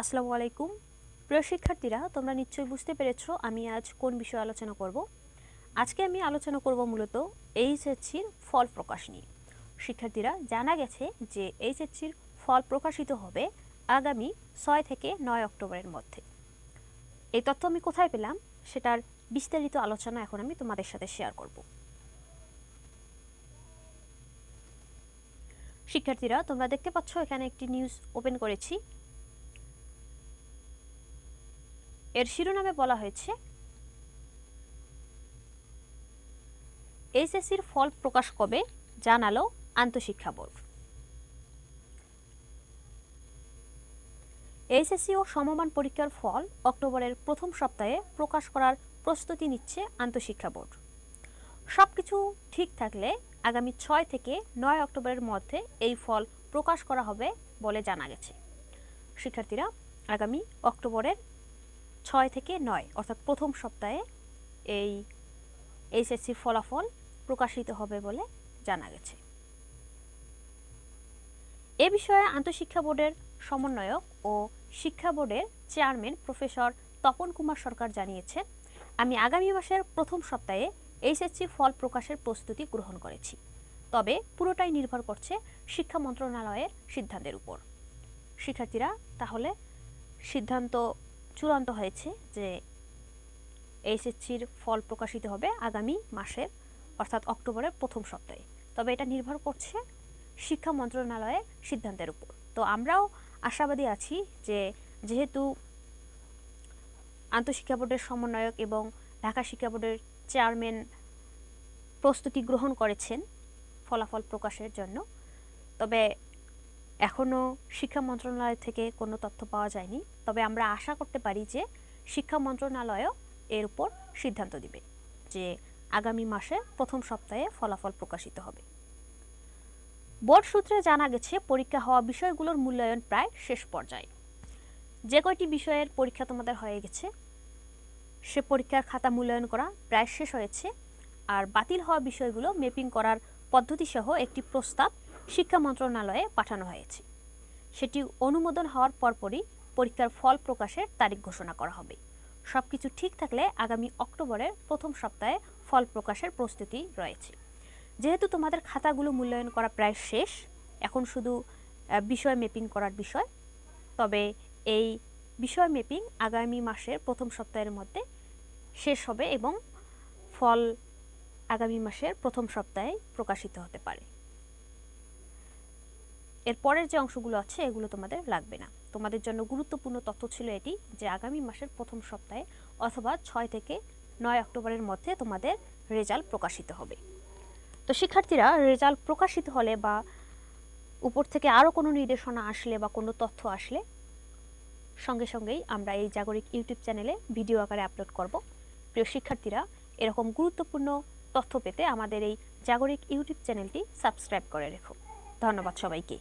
আসসালামু আলাইকুম। প্রিয় শিক্ষার্থীরা, তোমরা নিশ্চয়ই বুঝতে পেরেছ আমি আজ কোন বিষয়ে আলোচনা করব। আজকে আমি আলোচনা করব মূলত এইচএসসির ফল প্রকাশ নিয়ে। শিক্ষার্থীরা, জানা গেছে যে এইচএসসির ফল প্রকাশিত হবে আগামী ছয় থেকে নয় অক্টোবরের মধ্যে। এই তথ্য আমি কোথায় পেলাম সেটার বিস্তারিত আলোচনা এখন আমি তোমাদের সাথে শেয়ার করব। শিক্ষার্থীরা, তোমরা দেখতে পাচ্ছ এখানে একটি নিউজ ওপেন করেছি। এর শিরোনামে বলা হয়েছে, এইচএসসির ফল প্রকাশ কবে জানালো আন্তঃশিক্ষা বোর্ড। এইচএসসি ও সমমান পরীক্ষার ফল অক্টোবরের প্রথম সপ্তাহে প্রকাশ করার প্রস্তুতি নিচ্ছে আন্তঃশিক্ষা বোর্ড। সব কিছু ঠিক থাকলে আগামী ছয় থেকে নয় অক্টোবরের মধ্যে এই ফল প্রকাশ করা হবে বলে জানা গেছে। শিক্ষার্থীরা, আগামী অক্টোবরের ছয় থেকে নয়, অর্থাৎ প্রথম সপ্তাহে এই এইচএসসির ফলাফল প্রকাশিত হবে বলে জানা গেছে। এ বিষয়ে আন্তঃশিক্ষা বোর্ডের সমন্বয়ক ও শিক্ষা বোর্ডের চেয়ারম্যান প্রফেসর তপন কুমার সরকার জানিয়েছেন, আমি আগামী মাসের প্রথম সপ্তাহে এইচএসসি ফল প্রকাশের প্রস্তুতি গ্রহণ করেছি, তবে পুরোটাই নির্ভর করছে শিক্ষা মন্ত্রণালয়ের সিদ্ধান্তের উপর। শিক্ষার্থীরা, তাহলে সিদ্ধান্ত চূড়ান্ত হয়েছে যে এইচএসসির ফল প্রকাশিত হবে আগামী মাসের, অর্থাৎ অক্টোবরের প্রথম সপ্তাহে। তবে এটা নির্ভর করছে শিক্ষা মন্ত্রণালয়ের সিদ্ধান্তের উপর। তো আমরাও আশাবাদী আছি যে যেহেতু আন্তঃশিক্ষা বোর্ডের সমন্বয়ক এবং ঢাকা শিক্ষা বোর্ডের চেয়ারম্যান প্রস্তুতি গ্রহণ করেছেন ফলাফল প্রকাশের জন্য, তবে এখনও শিক্ষা মন্ত্রণালয় থেকে কোনো তথ্য পাওয়া যায়নি। তবে আমরা আশা করতে পারি যে শিক্ষা মন্ত্রণালয়ও এর উপর সিদ্ধান্ত দিবে যে আগামী মাসে প্রথম সপ্তাহে ফলাফল প্রকাশিত হবে। বোর্ড সূত্রে জানা গেছে, পরীক্ষা হওয়া বিষয়গুলোর মূল্যায়ন প্রায় শেষ পর্যায়ে। যে কয়টি বিষয়ের পরীক্ষা তোমাদের হয়ে গেছে, সে পরীক্ষার খাতা মূল্যায়ন করা প্রায় শেষ হয়েছে। আর বাতিল হওয়া বিষয়গুলো মেপিং করার পদ্ধতিসহ একটি প্রস্তাব শিক্ষা মন্ত্রণালয়ে পাঠানো হয়েছে। সেটি অনুমোদন হওয়ার পরপরই পরীক্ষার ফল প্রকাশের তারিখ ঘোষণা করা হবে। সব কিছু ঠিক থাকলে আগামী অক্টোবরের প্রথম সপ্তাহে ফল প্রকাশের প্রস্তুতি রয়েছে। যেহেতু তোমাদের খাতাগুলো মূল্যায়ন করা প্রায় শেষ, এখন শুধু বিষয় মেপিং করার বিষয়, তবে এই বিষয় মেপিং আগামী মাসের প্রথম সপ্তাহের মধ্যে শেষ হবে এবং ফল আগামী মাসের প্রথম সপ্তাহে প্রকাশিত হতে পারে। এর পরের যে অংশগুলো আছে, এগুলো তোমাদের লাগবে না। তোমাদের জন্য গুরুত্বপূর্ণ তথ্য ছিল এটি যে আগামী মাসের প্রথম সপ্তাহে অথবা ছয় থেকে নয় অক্টোবরের মধ্যে তোমাদের রেজাল্ট প্রকাশিত হবে। তো শিক্ষার্থীরা, রেজাল্ট প্রকাশিত হলে বা উপর থেকে আরও কোনো নির্দেশনা আসলে বা কোনো তথ্য আসলে, সঙ্গে সঙ্গেই আমরা এই জাগরিক ইউটিউব চ্যানেলে ভিডিও আকারে আপলোড করব। প্রিয় শিক্ষার্থীরা, এরকম গুরুত্বপূর্ণ তথ্য পেতে আমাদের এই জাগরিক ইউটিউব চ্যানেলটি সাবস্ক্রাইব করে রেখো। ধন্যবাদ সবাইকে।